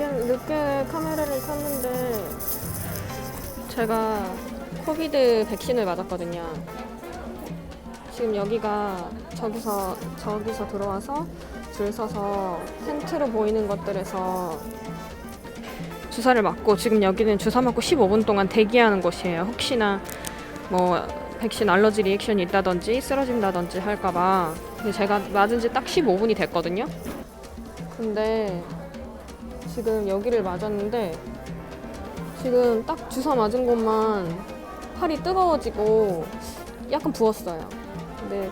늦게, 늦게 카메라를 켰는데 제가 코비드 백신을 맞았거든요. 지금 여기가 저기서 저기서 들어와서 줄 서서 텐트로 보이는 것들에서 주사를 맞고 지금 여기는 주사 맞고 15분 동안 대기하는 곳이에요. 혹시나 뭐 백신 알러지 리액션이 있다든지 쓰러진다든지 할까봐. 근데 제가 맞은 지 딱 15분이 됐거든요. 근데 지금 여기를 맞았는데 지금 딱 주사 맞은 곳만 팔이 뜨거워지고 약간 부었어요. 근데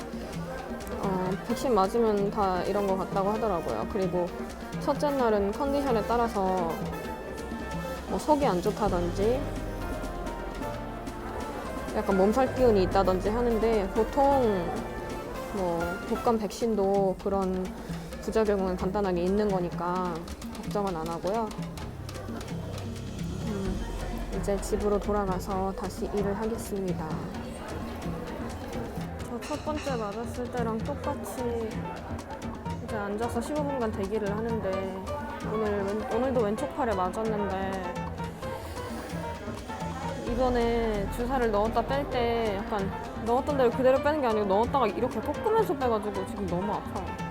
어, 백신 맞으면 다 이런 것 같다고 하더라고요. 그리고 첫째 날은 컨디션에 따라서 뭐 속이 안 좋다든지 약간 몸살 기운이 있다든지 하는데 보통 뭐 독감 백신도 그런 부작용은 간단하게 있는 거니까 걱정은 안 하고요. 음, 이제 집으로 돌아가서 다시 일을 하겠습니다. 저 첫 번째 맞았을 때랑 똑같이 이제 앉아서 15분간 대기를 하는데 오늘 왼- 오늘도 왼쪽 팔에 맞았는데 이번에 주사를 넣었다 뺄 때 약간 넣었던 대로 그대로 빼는 게 아니고 넣었다가 이렇게 꺾으면서 빼가지고 지금 너무 아파요.